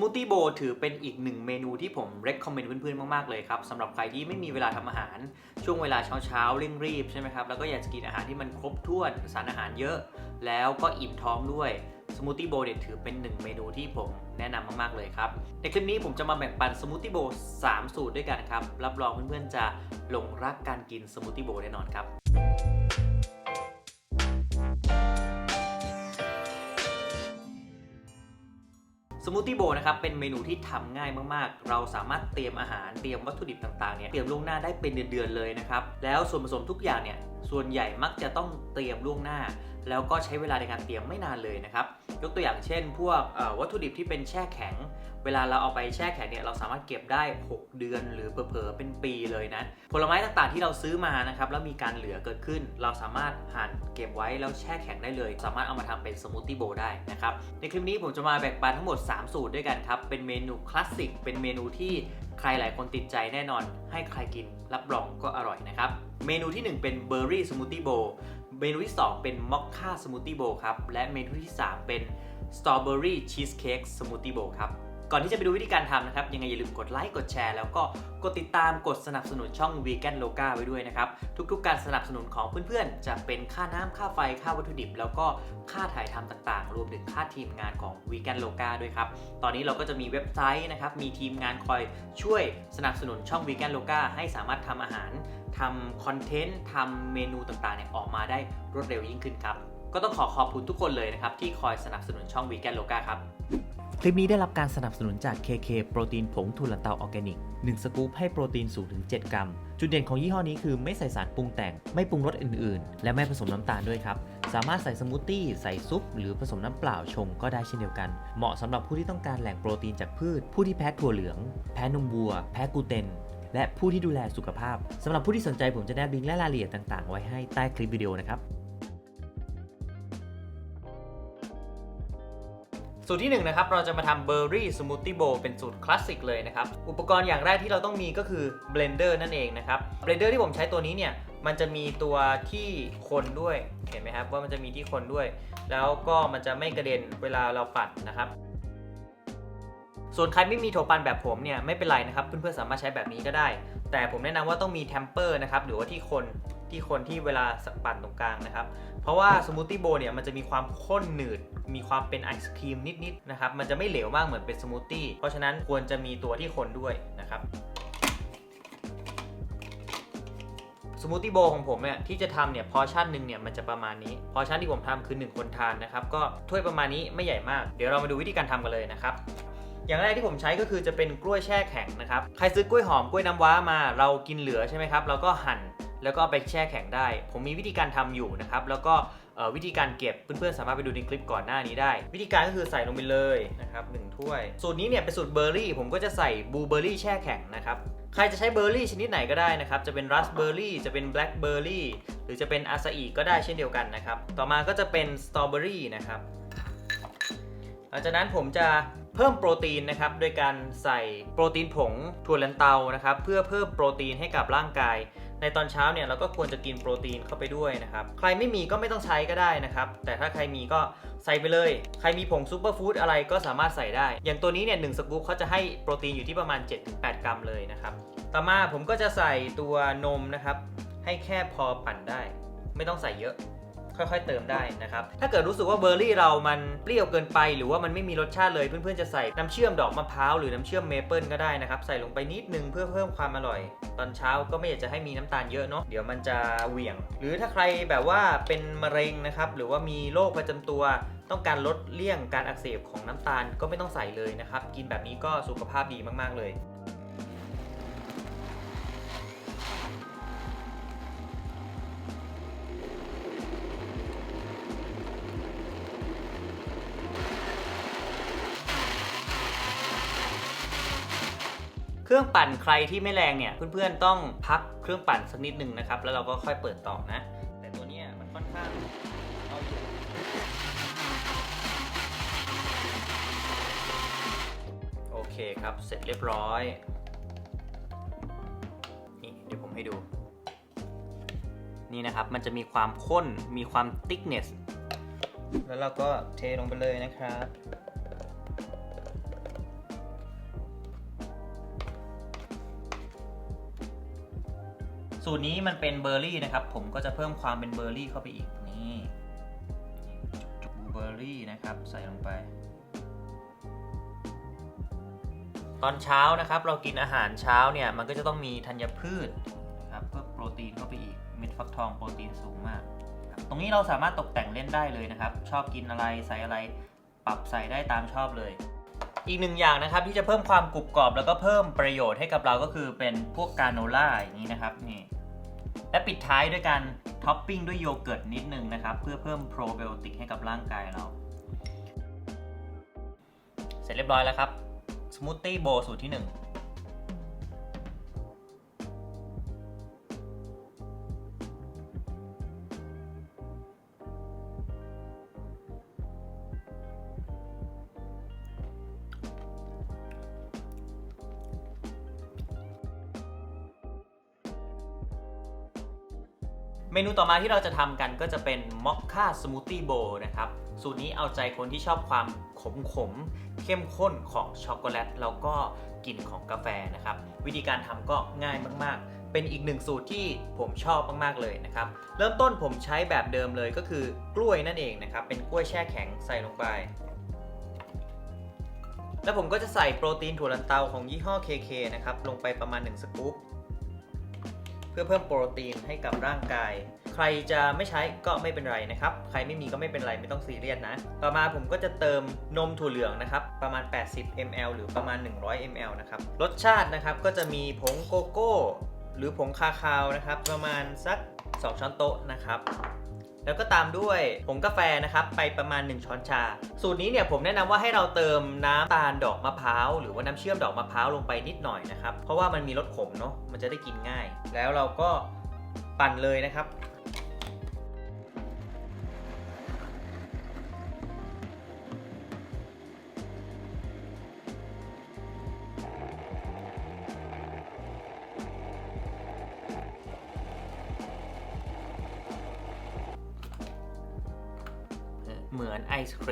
มูทตี้โบถือเป็นอีกหนึ่งเมนูที่ผม recommend เพื่อนๆ มาก ๆ เลยครับสำหรับใครที่ไม่มีเวลาทำอาหาร ช่วงเวลาเช้าๆเร่งรีบใช่ไหมครับ แล้วก็อยากจะกินอาหารที่มันครบถ้วนสารอาหารเยอะ แล้วก็อิ่มท้องด้วยสมูทตี้โบเนี่ยถือเป็นหนึ่งเมนูที่ผมแนะนำมากๆเลยครับ ในคลิปนี้ผมจะมาแบ่งปันสมูทตี้โบ3สูตรด้วยกันครับ รับรองเพื่อนๆจะหลงรักการกินสมูทตี้โบแน่นอนครับ สมูทตี้โบนะครับเป็นเมนูที่ทำง่ายมากๆ เราสามารถเตรียมอาหารเตรียมวัตถุดิบต่างๆเนี่ยเตรียมล่วงหน้าได้เป็นเดือนๆเลยนะครับแล้วส่วนผสมทุกอย่างเนี่ย ส่วนใหญ่มักจะต้องเตรียมล่วงหน้า แล้วก็ใช้เวลาในการเตรียมไม่นานเลยนะครับยกตัวอย่างเช่น พวกวัตถุดิบที่เป็นแช่แข็ง เวลาเราเอาไปแช่แข็งเนี่ยเราสามารถเก็บได้ 6 เดือนหรือเผลอๆเป็นปีเลยนะผลไม้ต่างๆที่เราซื้อมานะครับแล้วมีการเหลือเกิดขึ้น เราสามารถหั่นเก็บไว้แล้วแช่แข็งได้เลย สามารถเอามาทำเป็นสมูทตี้โบได้นะครับในคลิปนี้ผมจะมาแบ่งปันทั้งหมด 3 สูตรด้วยกันครับเป็นเมนูคลาสสิกเป็นเมนูที่ ใครหลายคนติดใจแน่นอน ให้ใครกินรับรองก็อร่อยนะครับ เมนูที่ 1 เป็นเบอร์รี่สมูทตี้โบว์เมนูที่ 2 เป็นมอคค่าสมูทตี้โบว์ครับ และเมนูที่ 3 เป็นสตรอเบอรี่ชีสเค้กสมูทตี้โบว์ครับ ก่อนที่จะไปดูวิธีการทำนะครับ ยังไงอย่าลืมกดไลค์กดแชร์แล้วก็กดติดตามกดสนับสนุนช่อง Vegan Loga ไว้ด้วยนะครับ ทุกๆ การสนับสนุนของเพื่อนๆ จะเป็นค่าน้ำค่าไฟค่าวัตถุดิบ แล้วก็ค่าถ่ายทำต่างๆ รวมถึงค่าทีมงานของ Vegan Loga ด้วยครับ ตอนนี้เราก็จะมีเว็บไซต์นะครับ มีทีมงานคอยช่วยสนับสนุนช่อง Vegan Loga ให้สามารถทำอาหารทำคอนเทนต์ทำเมนูต่างๆเนี่ยออกมาได้รวดเร็วยิ่งขึ้นครับ ก็ต้องขอขอบคุณทุกคนเลยนะครับที่คอยสนับสนุนช่อง Vegan Loga ครับ คลิปนี้ได้รับการสนับสนุนจาก KK โปรตีนผงทุลันเตาออร์แกนิก 1 สกู๊ปให้โปรตีนสูงถึง 7 กรัม จุดเด่นของยี่ห้อนี้คือไม่ใส่สารปรุงแต่ง ไม่ปรุงรสอื่นๆ และไม่ผสมน้ำตาลด้วยครับ สามารถใส่สมูทตี้ ใส่ซุป หรือผสมน้ำเปล่าชงก็ได้เช่นเดียวกัน เหมาะสำหรับผู้ที่ต้องการแหล่งโปรตีนจากพืช ผู้ที่แพ้ถั่วเหลือง แพ้นมวัว แพ้กลูเตนและผู้ที่ดูแลสุขภาพสำหรับผู้ที่สนใจผมจะแนบลิงก์และรายละเอียดต่างๆ ไว้ให้ใต้คลิปวิดีโอนะครับ สูตรที่1นนะครับเราจะมาทำเบอร์รี่สมูทตี้โบเป็นสูตรคลาสสิกเลยนะครับ อุปกรณ์อย่างแรกที่เราต้องมีก็คือเบลนเดอร์นั่นเองนะครับเบลนเดอร์ที่ผมใช้ตัวนี้เนี่ย มันจะมีตัวที่คนด้วยเห็นไหมครับว่ามันจะมีที่คนด้วย แล้วก็มันจะไม่กระเด็นเวลาเราปั่นนะครับส่วนใครไม่มีโถปั่นแบบผมเนี่ยไม่เป็นไรนะครับเพื่อนๆสามารถใช้แบบนี้ก็ได้ แต่ผมแนะนำว่าต้องมีแทมเปอร์นะครับหรือว่าที่คนที่คนที่เวลาปั่นตรงกลางนะครับ เพราะว่าสมูทตี้โบเนี่ยมันจะมีความข้นหนืด มีความเป็นไอศครีมนิดๆนะครับ มันจะไม่เหลวมากเหมือนเป็นสมูทตี้ เพราะฉะนั้นควรจะมีตัวที่คนด้วยนะครับสมูทตี้โบของผมเนี่ยที่จะทำเนี่ยพอชั่นหนึ่งเนี่ยมันจะประมาณนี้ พอชั่นที่ผมทำคือ 1 คนทานนะครับ ก็ถ้วยประมาณนี้ไม่ใหญ่มาก เดี๋ยวเรามาดูวิธีการทำกันเลยนะครับ อย่างแรกที่ผมใช้ก็คือจะเป็นกล้วยแช่แข็งนะครับ ใครซื้อกล้วยหอมกล้วยน้ำว้ามา เรากินเหลือใช่ไหมครับ เราก็หั่นแล้วก็ไปแช่แข็งได้ ผมมีวิธีการทำอยู่นะครับ แล้วก็วิธีการเก็บเพื่อนๆสามารถไปดูในคลิปก่อนหน้านี้ได้ วิธีการก็คือใส่ลงไปเลยนะครับหนึ่งถ้วย สูตรนี้เนี่ยเป็นสูตรเบอร์รี่ ผมก็จะใส่บลูเบอร์รี่แช่แข็งนะครับใครจะใช้เบอร์รี่ชนิดไหนก็ได้นะครับ จะเป็นราสเบอร์รี่จะเป็นแบล็คเบอร์รี่หรือจะเป็นอาซาอิก็ได้เช่นเดียวกันนะครับ ต่อมาก็จะเป็นสตรอเบอรี่นะครับหลังจากนั้นผมจะ เพิ่มโปรตีนนะครับโดยการใส่โปรตีนผงถั่วลันเตานะครับเพื่อเพิ่มโปรตีนให้กับร่างกาย ในตอนเช้าเนี่ยเราก็ควรจะกินโปรตีนเข้าไปด้วยนะครับใครไม่มีก็ไม่ต้องใช้ก็ได้นะครับแต่ถ้าใครมีก็ใส่ไปเลย ใครมีผงซูเปอร์ฟู้ดอะไรก็สามารถใส่ได้ อย่างตัวนี้เนี่ยหนึ่งสกู๊ปเขาจะให้โปรตีนอยู่ที่ประมาณ 7-8 กรัมเลยนะครับต่อมาผมก็จะใส่ตัวนมนะครับให้แค่พอปั่นได้ ไม่ต้องใส่เยอะ ค่อยๆ เติมได้นะครับ ถ้าเกิดรู้สึกว่าเบอร์รี่เรามันเปรี้ยวเกินไป หรือว่ามันไม่มีรสชาติเลย เพื่อนๆ จะใส่น้ำเชื่อมดอกมะพร้าวหรือน้ำเชื่อมเมเปิลก็ได้นะครับ ใส่ลงไปนิดนึงเพื่อเพิ่มความอร่อย ตอนเช้าก็ไม่อยากจะให้มีน้ำตาลเยอะเนาะ เดี๋ยวมันจะเหวี่ยง หรือถ้าใครแบบว่าเป็นมะเร็งนะครับ หรือว่ามีโรคประจำตัวต้องการลดเลี่ยงการอักเสบของน้ำตาลก็ไม่ต้องใส่เลยนะครับ กินแบบนี้ก็สุขภาพดีมากๆเลย รื่องปั่นใครที่ไม่แรงเนี่ยเพื่อนๆต้องพักเครื่องปั่นสักนิดหนึ่งนะครับ แล้วเราก็ค่อยเปิดต่อนะ แต่ตัวนี้มันค่อนข้างเอาอยู่โอเคครับเสร็จเรียบร้อยนี่เดี๋ยวผมให้ดู นี่นะครับมันจะมีความข้นมีความ thickness แล้วเราก็เทลงไปเลยนะครับ สูตรนี้มันเป็นเบอร์รี่นะครับ ผมก็จะเพิ่มความเป็นเบอร์รี่เข้าไปอีกนี่จุกๆเบอร์รี่นะครับใส่ลงไป ตอนเช้านะครับเรากินอาหารเช้าเนี่ยมันก็จะต้องมีธัญพืชนะครับเพิ่มโปรตีนเข้าไปอีกเม็ดฟักทองโปรตีนสูงมาก ตรงนี้เราสามารถตกแต่งเล่นได้เลยนะครับ ชอบกินอะไรใส่อะไรปรับใส่ได้ตามชอบเลยอีกหนึ่งอย่างนะครับที่จะเพิ่มความกรุบกรอบแล้วก็เพิ่มประโยชน์ให้กับเราก็คือเป็นพวกกาโนล่าอย่างนี้นะครับนี่ และปิดท้ายด้วยการท็อปปิ้งด้วยโยเกิร์ตนิดนึงนะครับ เพื่อเพิ่มโปรไบโอติกให้กับร่างกายเรา เสร็จเรียบร้อยแล้วครับ สมูทตี้โบสูตรที่ 1 ต่อมาที่เราจะทำกันก็จะเป็นมอคค่าสมูทตี้โบนะครับ สูตรนี้เอาใจคนที่ชอบความขมขมเข้มข้นของช็อกโกแลตแล้วก็กลิ่นของกาแฟนะครับ วิธีการทำก็ง่ายมากๆ เป็นอีกหนึ่งสูตรที่ผมชอบมากๆเลยนะครับ เริ่มต้นผมใช้แบบเดิมเลยก็คือกล้วยนั่นเองนะครับ เป็นกล้วยแช่แข็งใส่ลงไป แล้วผมก็จะใส่โปรตีนถั่วลันเตาของยี่ห้อ KK นะครับลงไปประมาณ 1 สกู๊ป พื่อเพิ่มโปรตีนให้กับร่างกาย ใครจะไม่ใช้ก็ไม่เป็นไรนะครับ ใครไม่มีก็ไม่เป็นไรไม่ต้องซีเรียสนะ ต่อมาผมก็จะเติมนมถั่วเหลืองนะครับ ประมาณ 80 ml หรือประมาณ 100 ml นะครับ รสชาตินะครับก็จะมีผงโกโก้ หรือผงคาคาวนะครับ ประมาณสัก 2 ช้อนโต๊ะนะครับ แล้วก็ตามด้วยผงกาแฟนะครับไปประมาณ 1 ช้อนชา สูตรนี้เนี่ยผมแนะนำว่าให้เราเติมน้ำตาลดอกมะพร้าวหรือว่าน้ำเชื่อมดอกมะพร้าวลงไปนิดหน่อยนะครับเพราะว่ามันมีรสขมเนาะมันจะได้กินง่าย แล้วเราก็ปั่นเลยนะครับ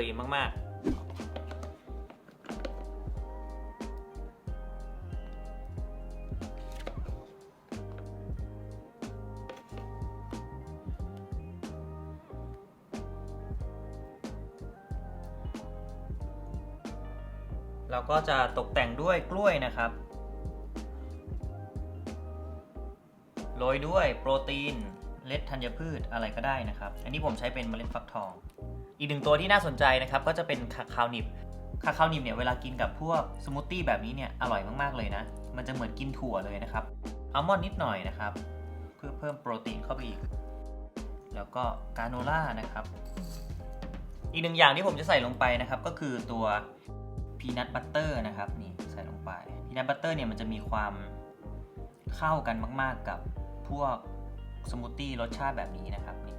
รีมมาก ๆเราก็จะตกแต่งด้วยกล้วยนะครับ โรยด้วยโปรตีน เล็ดธัญพืชอะไรก็ได้นะครับ อันนี้ผมใช้เป็นเมล็ดฟักทอง อีกหนึ่งตัวที่น่าสนใจนะครับก็จะเป็นคาคาวนิบคาคาวนิบเนี่ยเวลากินกับพวกสมูทตี้แบบนี้เนี่ยอร่อยมากๆเลยนะ มันจะเหมือนกินถั่วเลยนะครับอัลมอนด์นิดหน่อยนะครับ เพื่อเพิ่มโปรตีนเข้าไปอีก แล้วก็กราโนล่านะครับ อีกหนึ่งอย่างที่ผมจะใส่ลงไปนะครับ ก็คือตัวพีนัทบัตเตอร์นะครับนี่ใส่ลงไปพีนัทบัตเตอร์เนี่ยมันจะมีความเข้ากันมาก ๆ กับพวกสมูทตี้รสชาติแบบนี้นะครับนี่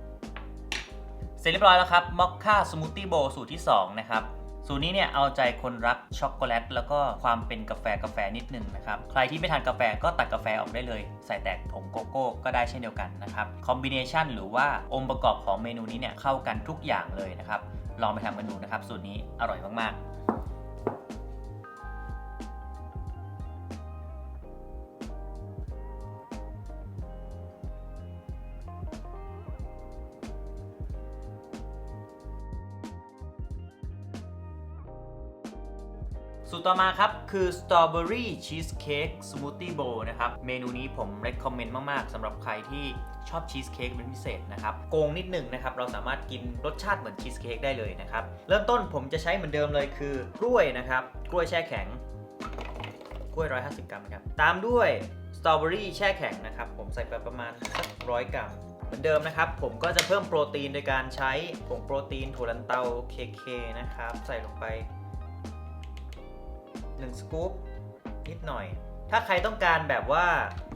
ร็จเรียบร้อยแล้วครับมอคค่าสมูทตี้โบสูตรที่ 2 นะครับ สูตรนี้เนี่ยเอาใจคนรักช็อกโกแลต แล้วก็ความเป็นกาแฟกาแฟนิดนึงนะครับ ใครที่ไม่ทานกาแฟก็ตัดกาแฟออกได้เลย ใส่แต่ผงโกโก้ก็ได้เช่นเดียวกันนะครับคอมบิเนชันหรือว่าองค์ประกอบของเมนูนี้เนี่ยเข้ากันทุกอย่างเลยนะครับลองไปทำกันดูนะครับ สูตรนี้อร่อยมากๆ ต่อมาครับ คือ Strawberry Cheesecake Smoothie Bowl นะครับ เมนูนี้ผม recommend มาก ๆสำหรับใครที่ชอบชีสเค้กเป็นพิเศษนะครับ โกงนิดหนึ่งนะครับ เราสามารถกินรสชาติเหมือนชีสเค้กได้เลยนะครับ เริ่มต้นผมจะใช้เหมือนเดิมเลยคือกล้วยนะครับ กล้วยแช่แข็ง กล้วย 150 กรัมครับ ตามด้วยสตรอเบอรี่แช่แข็งนะครับ ผมใส่ไปประมาณสักร้อยกรัมเหมือนเดิมนะครับ ผมก็จะเพิ่มโปรตีนโดยการใช้ผงโปรตีนถั่วลันเตา KK นะครับ ใส่ลงไป 1สกู๊ปนิดหน่อย ถ้าใครต้องการแบบว่า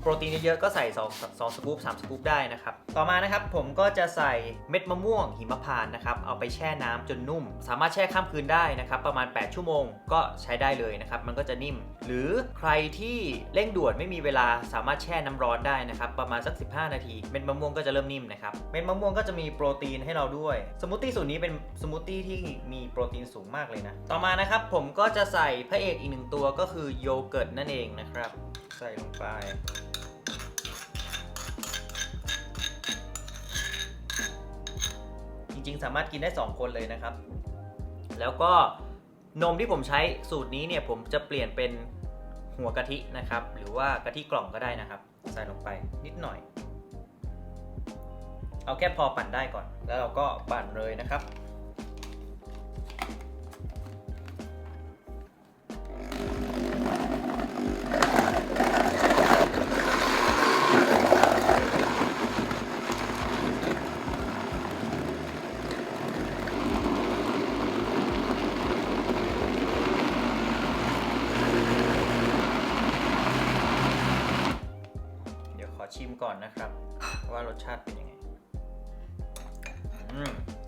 โปรตีนเยอะๆก็ใส่2 2สกู๊ป3สกู๊ปได้นะครับ ต่อมานะครับผมก็จะใส่เม็ดมะม่วงหิมพานต์นะครับ เอาไปแช่น้ำจนนุ่ม สามารถแช่ข้ามคืนได้นะครับ ประมาณ 8 ชั่วโมงก็ใช้ได้เลยนะครับ มันก็จะนิ่ม หรือใครที่เร่งด่วนไม่มีเวลาสามารถแช่น้ำร้อนได้นะครับ ประมาณสัก 15 นาที เม็ดมะม่วงก็จะเริ่มนิ่มนะครับ เม็ดมะม่วงก็จะมีโปรตีนให้เราด้วย สมูทตี้สูตรนี้เป็นสมูทตี้ที่มีโปรตีนสูงมากเลยนะ ต่อมานะครับผมก็จะใส่พระเอกอีกหนึ่งตัวก็คือโยเกิร์ตนั่นเองนะครับ ใส่ลงไป ริง ๆ สามารถกินได้ 2 คนเลยนะครับ แล้วก็นมที่ผมใช้สูตรนี้เนี่ยผมจะเปลี่ยนเป็นหัวกะทินะครับ หรือว่ากะทิกล่องก็ได้นะครับ ใส่ลงไปนิดหน่อย เอาแค่พอปั่นได้ก่อน แล้วเราก็ปั่นเลยนะครับ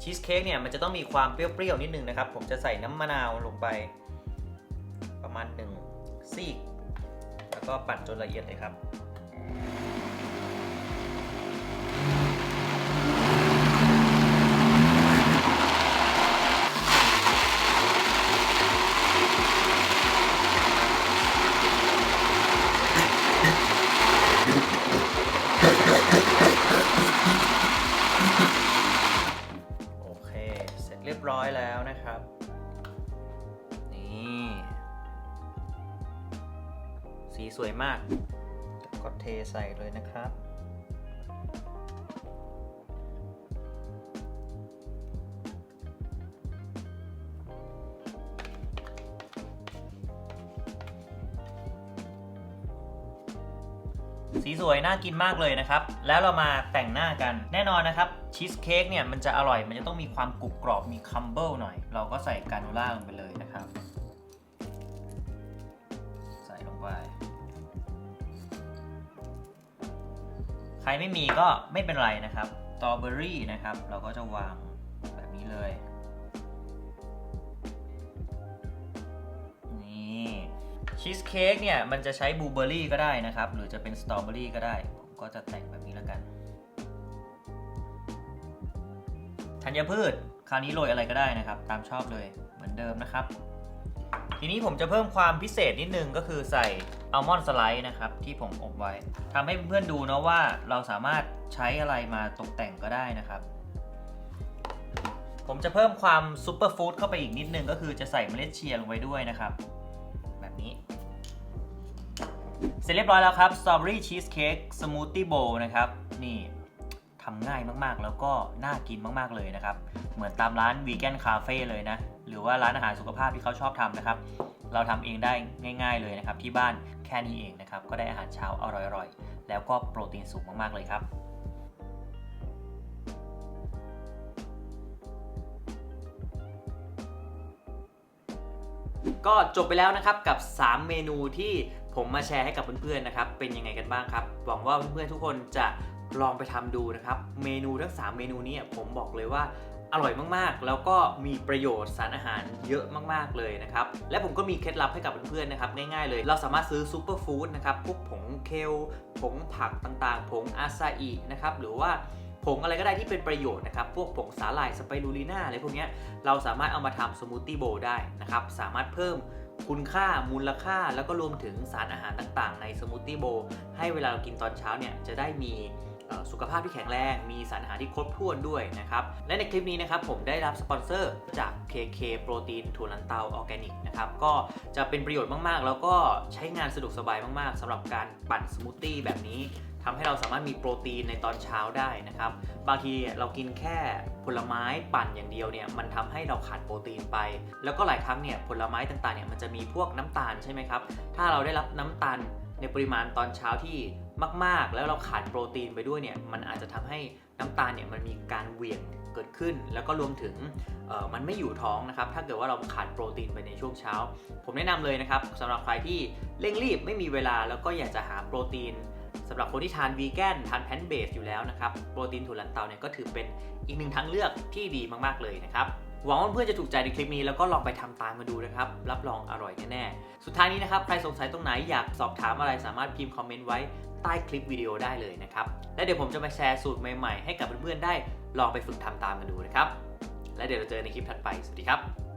ชีสเค้กเนี่ยมันจะต้องมีความเปรี้ยวๆนิดนึงนะครับ ผมจะใส่น้ำมะนาวลงไป ประมาณ1ซีก แล้วก็ปั่นจนละเอียดเลยครับ บร้อยแล้วนะครับ นี่ สีสวยมาก ก็เทใส่เลยนะครับ สวยน่ากินมากเลยนะครับ แล้วเรามาแต่งหน้ากัน แน่นอนนะครับ ชีสเค้กเนี่ยมันจะอร่อย มันจะต้องมีความกรุบกรอบ มีคัมเบิลหน่อย เราก็ใส่กาโนล่าลงไปเลยนะครับ ใส่ลงไป ใครไม่มีก็ไม่เป็นไรนะครับสตรอเบอรี่นะครับ เราก็จะวางแบบนี้เลย นี่ ชีสเค้กเนี่ย มันจะใช้บลูเบอร์รี่ก็ได้นะครับ หรือจะเป็นสตรอเบอรี่ก็ได้ ผมก็จะแต่งแบบนี้แล้วกัน ธัญพืช คราวนี้โรยอะไรก็ได้นะครับ ตามชอบเลยเหมือนเดิมนะครับ ทีนี้ผมจะเพิ่มความพิเศษนิดนึงก็คือใส่อัลมอนด์สไลด์นะครับ ที่ผมอบไว้ทำให้เพื่อนๆดูนะว่าเราสามารถใช้อะไรมาตกแต่งก็ได้นะครับ ผมจะเพิ่มความซูเปอร์ฟู้ดเข้าไปอีกนิดนึงก็คือจะใส่เมล็ดเชียร์ลงไปด้วยนะครับ เสร็จเรียบร้อยแล้วครับสตรอเบอรี่ชีสเค้กสมูทตี้โบนะครับ นี่ทำง่ายมากๆ แล้วก็น่ากินมากๆเลยนะครับ เหมือนตามร้านวีแกนคาเฟ่เลยนะ หรือว่าร้านอาหารสุขภาพที่เขาชอบทำนะครับ เราทำเองได้ง่าย ๆเลยนะครับ ที่บ้านแค่นี้เองนะครับ ก็ได้อาหารเช้าอร่อยๆ แล้วก็โปรตีนสูงมากๆเลยครับ ก็จบไปแล้วนะครับกับ 3 เมนูที่ผมมาแชร์ให้กับเพื่อนๆนะครับ เป็นยังไงกันบ้างครับ หวังว่าเพื่อนๆทุกคนจะลองไปทำดูนะครับ เมนูทั้ง 3 เมนูนี้ผมบอกเลยว่าอร่อยมากๆ แล้วก็มีประโยชน์สารอาหารเยอะมากๆเลยนะครับ และผมก็มีเคล็ดลับให้กับเพื่อนๆนะครับง่ายๆเลย เราสามารถซื้อซูเปอร์ฟู้ดนะครับพวกผงเคล ผงผักต่างๆ ผงอาซาอินะครับหรือว่า ผงอะไรก็ได้ที่เป็นประโยชน์นะครับ พวกผงสาหร่ายสไปรูลีน่าอะไรพวกนี้เราสามารถเอามาทำสมูทตี้โบว์ได้นะครับ สามารถเพิ่มคุณค่ามูลค่า แล้วก็รวมถึงสารอาหารต่างๆ ในสมูทตี้โบว์ให้เวลาเรากินตอนเช้าเนี่ยจะได้มีสุขภาพที่แข็งแรง มีสารอาหารที่ครบถ้วนด้วยนะครับ และในคลิปนี้นะครับผมได้รับสปอนเซอร์จาก KK โปรตีนถั่วลันเตาออร์แกนิกนะครับ ก็จะเป็นประโยชน์มากๆ แล้วก็ใช้งานสะดวกสบายมากๆสำหรับการปั่นสมูทตี้แบบนี้ ทำให้เราสามารถมีโปรตีนในตอนเช้าได้นะครับ บางทีเรากินแค่ผลไม้ปั่นอย่างเดียวเนี่ยมันทำให้เราขาดโปรตีนไป แล้วก็หลายครั้งเนี่ยผลไม้ต่างๆเนี่ยมันจะมีพวกน้ำตาลใช่ไหมครับ ถ้าเราได้รับน้ำตาลในปริมาณตอนเช้าที่มาก ๆ แล้วเราขาดโปรตีนไปด้วยเนี่ยมันอาจจะทำให้น้ำตาลเนี่ยมันมีการเหวี่ยงเกิดขึ้น แล้วก็รวมถึงมันไม่อยู่ท้องนะครับ ถ้าเกิดว่าเราขาดโปรตีนไปในช่วงเช้า ผมแนะนำเลยนะครับสำหรับใครที่เร่งรีบไม่มีเวลาแล้วก็อยากจะหาโปรตีน สำหรับคนที่ทานวีแกนทานแพนเบสอยู่แล้วนะครับ โปรตีนถั่วลันเตาเนี่ยก็ถือเป็นอีกหนึ่งทางเลือกที่ดีมากๆเลยนะครับหวังว่าเพื่อนจะถูกใจในคลิปนี้แล้วก็ลองไปทำตามมาดูนะครับ รับรองอร่อยแน่ๆ สุดท้ายนี้นะครับ ใครสงสัยตรงไหนอยากสอบถามอะไรสามารถพิมพ์คอมเมนต์ไว้ใต้คลิปวิดีโอได้เลยนะครับ และเดี๋ยวผมจะมาแชร์สูตรใหม่ๆ ให้กับเพื่อนๆได้ลองไปฝึกทำตามกันดูนะครับ และเดี๋ยวเราเจอในคลิปถัดไป สวัสดีครับ